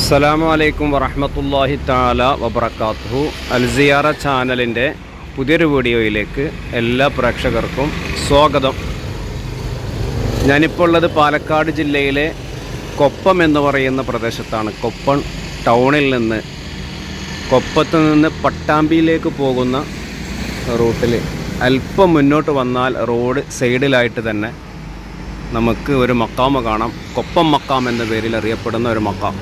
അസ്സലാമു അലൈക്കും വറഹമത്തല്ലാഹി താല വബർക്കാത്തു അൽസിയാറ ചാനലിന്റെ പുതിയൊരു വീഡിയോയിലേക്ക് എല്ലാ പ്രേക്ഷകർക്കും സ്വാഗതം. ഞാനിപ്പോൾ ഉള്ളത് പാലക്കാട് ജില്ലയിലെ കൊപ്പം എന്ന് പറയുന്ന പ്രദേശത്താണ്. കൊപ്പം ടൗണിൽ നിന്ന് കൊപ്പത്ത് നിന്ന് പട്ടാമ്പിയിലേക്ക് പോകുന്ന റൂട്ടിൽ അല്പം മുന്നോട്ട് വന്നാൽ റോഡ് സൈഡിലായിട്ട് തന്നെ നമുക്ക് ഒരു മക്കാമ കാണാം. കൊപ്പം മക്കാം എന്ന പേരിൽ അറിയപ്പെടുന്ന ഒരു മക്കാം.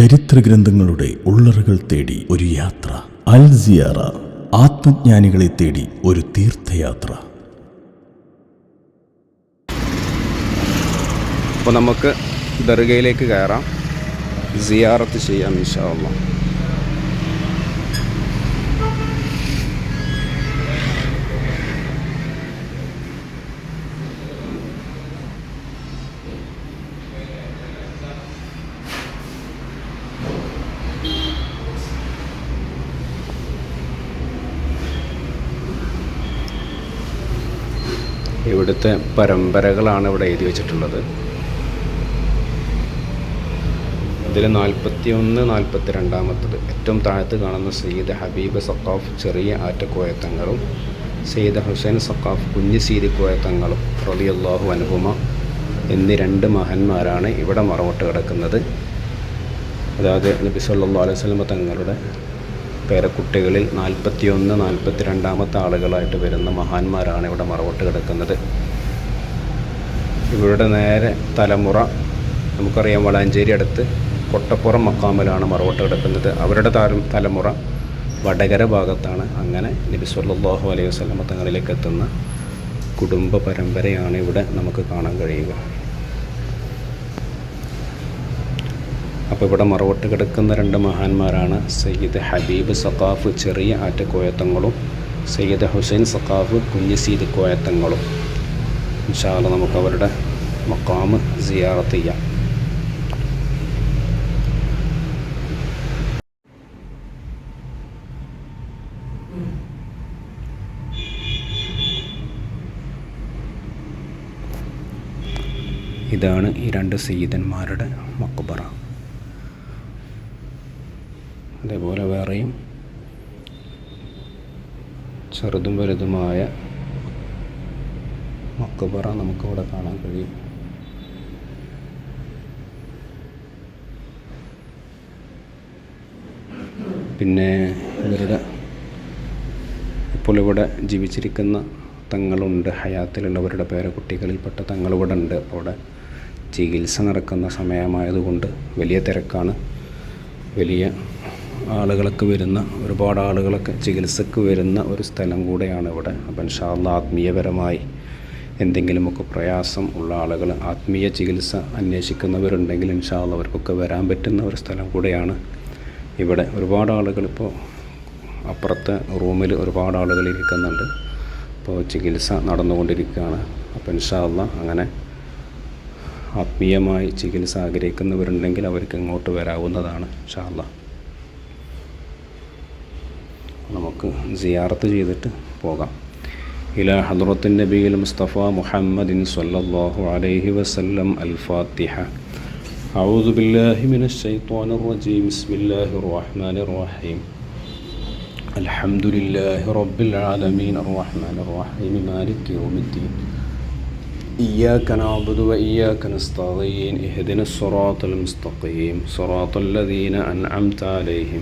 ചരിത്രഗ്രന്ഥങ്ങളുടെ ഉള്ളറുകൾ തേടി ഒരു യാത്ര. അൽ സിയാറ ആത്മജ്ഞാനികളെ തേടി ഒരു തീർത്ഥയാത്ര. അപ്പോൾ നമുക്ക് ദർഗയിലേക്ക് കയറാം. സിയാറത്ത് ചെയ്യാം ഇൻഷാ അള്ളാ. ഇവിടുത്തെ പരമ്പരകളാണ് ഇവിടെ എഴുതി വെച്ചിട്ടുള്ളത്. ഇതിൽ നാൽപ്പത്തി ഒന്ന് നാൽപ്പത്തി രണ്ടാമത്തത് ഏറ്റവും താഴത്ത് കാണുന്ന സയ്യിദ് ഹബീബ് സക്കാഫ് ചെറിയ ആറ്റക്കോയത്തങ്ങളും സയ്യിദ് ഹുസൈൻ സക്കാഫ് കുഞ്ഞ് സീരിക്കോയത്തങ്ങളും റളിയല്ലാഹു അനുപമ എന്നീ രണ്ട് മഹന്മാരാണ് ഇവിടെ മറവിട്ട് കിടക്കുന്നത്. അതായത് നബി സല്ലല്ലാഹു അലൈഹി തങ്ങളുടെ പേരക്കുട്ടികളിൽ നാൽപ്പത്തിയൊന്ന് നാൽപ്പത്തി രണ്ടാമത്തെ ആളുകളായിട്ട് വരുന്ന മഹാന്മാരാണ് ഇവിടെ മറവോട്ട് കിടക്കുന്നത്. ഇവരുടെ നേരെ തലമുറ നമുക്കറിയാം വളാഞ്ചേരി അടുത്ത് കൊട്ടപ്പുറം മക്കാമിലാണ് മറവോട്ട് കിടക്കുന്നത്. അവരുടെ താരം തലമുറ വടകര ഭാഗത്താണ്. അങ്ങനെ നബി സല്ലല്ലാഹു അലൈഹി വസല്ലമ തങ്ങളിലേക്ക് എത്തുന്ന കുടുംബ പരമ്പരയാണ് ഇവിടെ നമുക്ക് കാണാൻ കഴിയുക. അപ്പോൾ ഇവിടെ മറവട്ട് കിടക്കുന്ന രണ്ട് മഹാന്മാരാണ്. സയ്യിദ് ഹബീബ് സഖാഫ് ചെറിയ ആറ്റക്കോയത്തങ്ങളും സയ്യിദ് ഹുസൈൻ സഖാഫ് കുഞ്ഞിസീദ് കോയത്തങ്ങളും. ഇൻഷാല്ല നമുക്ക് അവരുടെ മക്കാമ് സിയാറത്ത് ചെയ്യാം. ഇതാണ് ഈ രണ്ട് സയ്യിദന്മാരുടെ മക്ബറ അതേപോലെ വേറെയും ചെറുതും വലുതുമായ മക്കബറ നമുക്കിവിടെ കാണാൻ കഴിയും. പിന്നെ ഇവരുടെ ഇപ്പോൾ ഇവിടെ ജീവിച്ചിരിക്കുന്ന തങ്ങളുണ്ട്. ഹയാത്തിലുള്ളവരുടെ പേരക്കുട്ടികളിൽപ്പെട്ട തങ്ങളിവിടെ ഉണ്ട്. അവിടെ ചികിത്സ നടക്കുന്ന സമയമായതുകൊണ്ട് വലിയ തിരക്കാണ്. വലിയ ആളുകളൊക്കെ വരുന്ന ഒരുപാട് ആളുകളൊക്കെ ചികിത്സക്ക് വരുന്ന ഒരു സ്ഥലം കൂടെയാണ് ഇവിടെ. അപ്പം ഇൻഷാല്ല ആത്മീയപരമായി എന്തെങ്കിലുമൊക്കെ പ്രയാസം ഉള്ള ആളുകൾ ആത്മീയ ചികിത്സ അന്വേഷിക്കുന്നവരുണ്ടെങ്കിൽ ഇൻഷാല്ല അവർക്കൊക്കെ വരാൻ പറ്റുന്ന ഒരു സ്ഥലം കൂടെയാണ് ഇവിടെ. ഒരുപാട് ആളുകൾ ഇപ്പോൾ അപ്പുറത്തെ റൂമിൽ ഒരുപാട് ആളുകൾ ഇരിക്കുന്നുണ്ട്. അപ്പോൾ ചികിത്സ നടന്നുകൊണ്ടിരിക്കുകയാണ്. അപ്പോൾ ഇൻഷാല്ല അങ്ങനെ ആത്മീയമായി ചികിത്സ ആഗ്രഹിക്കുന്നവരുണ്ടെങ്കിൽ അവർക്ക് ഇങ്ങോട്ട് വരാവുന്നതാണ് ഇൻഷാല്ല നമുക്ക് സിയാറത്ത് ചെയ്തിട്ട് പോകാം ഇല ഹദ്റത്തിൻ നബിയിൽ മുസ്തഫ മുഹമ്മദിൻ സല്ലല്ലാഹു അലൈഹി വസല്ലം അൽ ഫാത്തിഹ أعوذ بالله من الشيطان الرجيم بسم الله الرحمن الرحيم الحمد لله رب العالمين الرحمن الرحيم مالك يوم الدين إياك نعبد وإياك نستعين اهدنا الصراط المستقيم صراط الذين أنعمت عليهم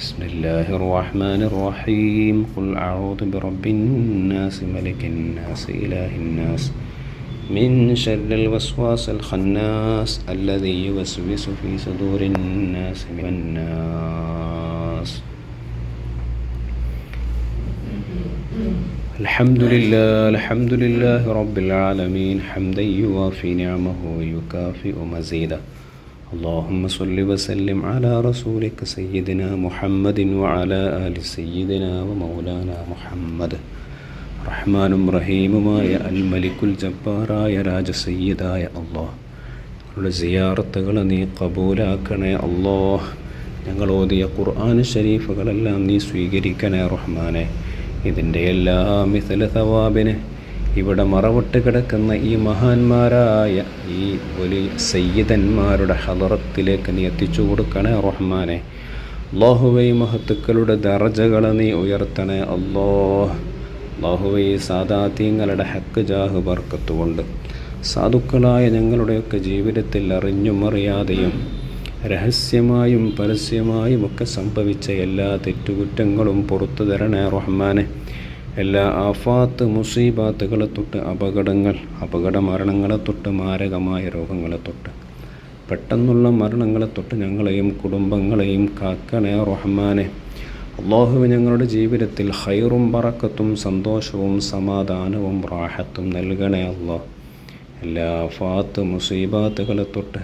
بسم الله الرحمن الرحيم. قل أعوذ برب الناس ملك الناس إله الناس من شر الوسواس الخناس الذي يوسوس في صدور الناس من الناس. الحمد لله الحمد لله رب العالمين. حمدا يوافي نعمه ويكافئ مزيدا اللهم صل وسلم على رسولك سيدنا محمد وعلى آل سيدنا ومولانا محمد റഹ്മാനും റഹീമുമായ അൽ മലിക്കുൽ ജബ്ബാറായ രാജസയ്യിദായ അള്ളാഹ് ഞങ്ങളുടെ സിയാറത്തുകൾ നീ കബൂലാക്കണേ അള്ളാഹ് ഞങ്ങൾ ഓതിയ ഖുർആൻ ഷരീഫുകളെല്ലാം നീ സ്വീകരിക്കണേ റഹ്മാനെ ഇതിൻ്റെ എല്ലാ മിഥല തവാബിന് ഇവിടെ മറവിട്ട് കിടക്കുന്ന ഈ മഹാന്മാരായ ഈ വലിയ സയ്യിദന്മാരുടെ ഹലറത്തിലേക്ക് നീ എത്തിച്ചു കൊടുക്കണേ റഹ്മാനെ. അള്ളാഹുവൈ മഹത്തുക്കളുടെ ദർജകളെ നീ ഉയർത്തണേ. അല്ലോ അള്ളാഹുവൈ സാദാത്യങ്ങളുടെ ഹക്ക് ജാഹ് വർക്കത്തുകൊണ്ട് സാധുക്കളായ ഞങ്ങളുടെയൊക്കെ ജീവിതത്തിൽ അറിഞ്ഞും അറിയാതെയും രഹസ്യമായും പരസ്യമായും ഒക്കെ സംഭവിച്ച എല്ലാ തെറ്റുകുറ്റങ്ങളും പുറത്തു തരണേ റഹ്മാനെ. എല്ലാ ആഫാത്ത് മുസീബാത്തുകളെ തൊട്ട് അപകടങ്ങൾ അപകട മരണങ്ങളെ തൊട്ട് മാരകമായ രോഗങ്ങളെ തൊട്ട്. പെട്ടെന്നുള്ള മരണങ്ങളെ തൊട്ട് ഞങ്ങളെയും കുടുംബങ്ങളെയും കാക്കണേ റഹ്മാനെ അള്ളാഹു ഞങ്ങളുടെ ജീവിതത്തിൽ ഹൈറും പറക്കത്തും സന്തോഷവും സമാധാനവും റാഹത്തും നൽകണേ അള്ളാഹ് എല്ലാ ഫാത്ത് മുസീബാത്തുകളെ തൊട്ട്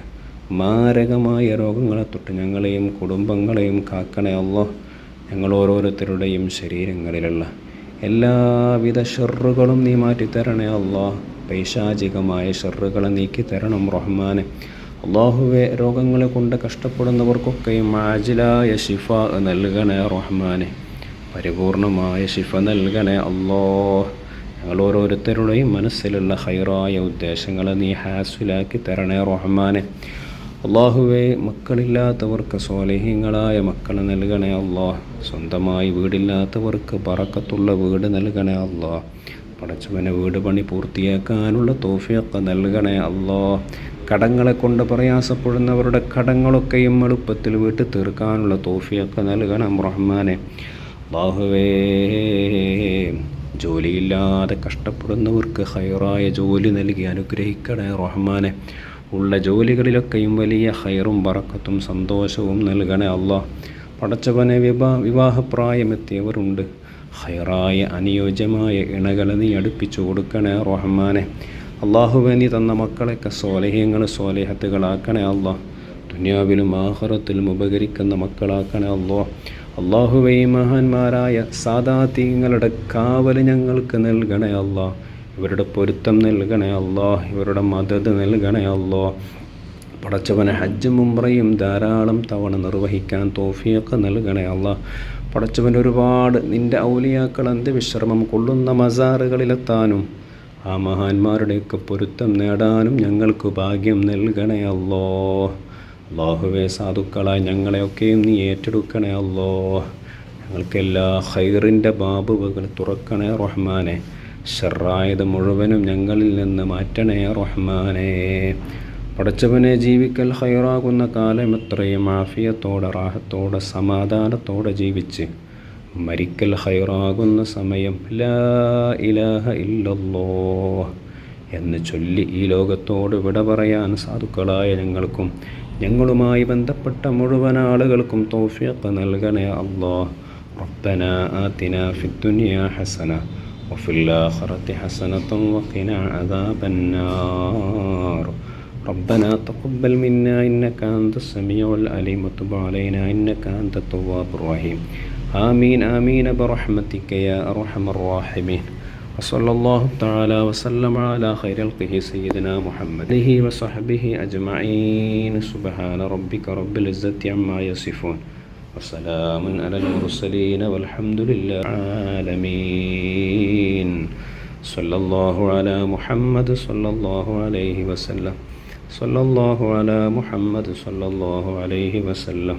മാരകമായ രോഗങ്ങളെ തൊട്ട് ഞങ്ങളെയും കുടുംബങ്ങളെയും കാക്കണേ അള്ളാഹ് ഞങ്ങൾ ഓരോരുത്തരുടെയും ശരീരങ്ങളിലുള്ള എല്ലാവിധ ഷെറുകളും നീ മാറ്റിത്തരണേ അള്ളാഹ് പൈശാചികമായ ഷെറുകളെ നീക്കി തരണം റഹ്മാനെ. അള്ളാഹുവെ രോഗങ്ങളെ കൊണ്ട് കഷ്ടപ്പെടുന്നവർക്കൊക്കെയും ആജിലായ ഷിഫ നൽകണേ റഹ്മാനെ. പരിപൂർണമായ ഷിഫ നൽകണേ അള്ളോ. ഞങ്ങൾ ഓരോരുത്തരുടെയും മനസ്സിലുള്ള ഹൈറായ ഉദ്ദേശങ്ങളെ നീ ഹാസിലാക്കി തരണേ റഹ്മാനെ. അള്ളാഹുവെ മക്കളില്ലാത്തവർക്ക് സ്വാലിഹ്യങ്ങളായ മക്കളെ നൽകണേ അള്ളാഹ് സ്വന്തമായി വീടില്ലാത്തവർക്ക് പറക്കത്തുള്ള വീട് നൽകണേ അള്ളാഹ് പടച്ചവനെ വീട് പണി പൂർത്തിയാക്കാനുള്ള തോഫിയൊക്കെ നൽകണേ അല്ലോ കടങ്ങളെ കൊണ്ട് പ്രയാസപ്പെടുന്നവരുടെ കടങ്ങളൊക്കെയും എളുപ്പത്തിൽ വീട്ട് തീർക്കാനുള്ള തോഫിയൊക്കെ നൽകണം റഹ്മാനെ. ബാഹുവേ ജോലിയില്ലാതെ കഷ്ടപ്പെടുന്നവർക്ക് ഹൈറായ ജോലി നൽകി അനുഗ്രഹിക്കണേ റഹ്മാനെ. ഉള്ള ജോലികളിലൊക്കെയും വലിയ ഹൈറും പറക്കത്തും സന്തോഷവും നൽകണേ അള്ളാഹ് പടച്ചവനെ വിവാ വിവാഹപ്രായമെത്തിയവരുണ്ട്. ഹൈറായ അനുയോജ്യമായ ഇണകളെ നീ അടുപ്പിച്ചു കൊടുക്കണേ റഹ്മാനെ. അള്ളാഹുവെ നീ തന്ന മക്കളെയൊക്കെ സോലഹ്യങ്ങൾ സോലേഹത്തുകളാക്കണേ അള്ളാഹ് ദുനിയാവിലും ആഹുറത്തിലും ഉപകരിക്കുന്ന മക്കളാക്കണേ അള്ളാഹ് അള്ളാഹുവേ മഹാന്മാരായ സാദാതീങ്ങളുടെ കാവൽ ഞങ്ങൾക്ക് നൽകണേ അള്ളാഹ് ഇവരുടെ പൊരുത്തം നൽകണേ അല്ലോ ഇവരുടെ മദത് നൽകണേ അല്ലോ പടച്ചവനെ ഹജ്ജും മുംറയും ധാരാളം തവണ നിർവഹിക്കാൻ തോഫിയൊക്കെ നൽകണേ അള്ളാഹ് പടച്ചവൻ ഒരുപാട് നിന്റെ ഔലിയാക്കൾ അന്ത്യവിശ്രമം കൊള്ളുന്ന മസാറുകളിലെത്താനും ആ മഹാന്മാരുടെയൊക്കെ പൊരുത്തം നേടാനും ഞങ്ങൾക്ക് ഭാഗ്യം നൽകണേ അല്ലോ അള്ളാഹുവെ സാധുക്കളായി ഞങ്ങളെയൊക്കെയും നീ ഏറ്റെടുക്കണേ അല്ലോ ഞങ്ങൾക്കെല്ലാ ഹൈറിന്റെ ബാബുവകൾ തുറക്കണേ റഹ്മാനെ. ഷറായത് മുഴുവനും ഞങ്ങളിൽ നിന്ന് മാറ്റണേ റഹ്മാനെ പടച്ചവനെ ജീവിക്കൽ ഹൈറാകുന്ന കാലം എത്രയും ആഫിയത്തോടെ റാഹത്തോടെ സമാധാനത്തോടെ ജീവിച്ച് മരിക്കൽ ഹൈറാകുന്ന സമയം ലാ ഇലാഹ ഇല്ലല്ലോ എന്ന് ചൊല്ലി ഈ ലോകത്തോട് വിട പറയാൻ സാധുക്കളായ ഞങ്ങൾക്കും ഞങ്ങളുമായി ബന്ധപ്പെട്ട മുഴുവൻ ആളുകൾക്കും തോഫിയൊക്കെ നൽകണേ അള്ളാ ربنا آتنا في الدنيا حسنة وفي الآخرة حسنة وقنا عذاب النار. ربنا تقبل منا إنك أنت السميع العليم وتب علينا إنك أنت التواب الرحيم. آمين آمين برحمتك يا أرحم الراحمين. وصلى الله تعالى وسلم على خير خلقه سيدنا محمد. وصحبه أجمعين. سبحان ربك رب العزة عما يصفون. وسلام على المرسلين والحمد لله العالمين صلى الله على محمد صلى الله عليه وسلم. صلى الله على محمد صلى الله عليه وسلم.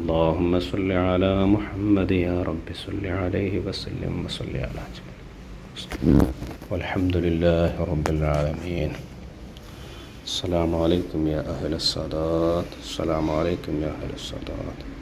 اللهم صل على محمد يا رب. صل عليه وسلم وصل على جميع والحمد لله رب العالمين. السلام عليكم يا أهل السادات السلام عليكم يا أهل السادات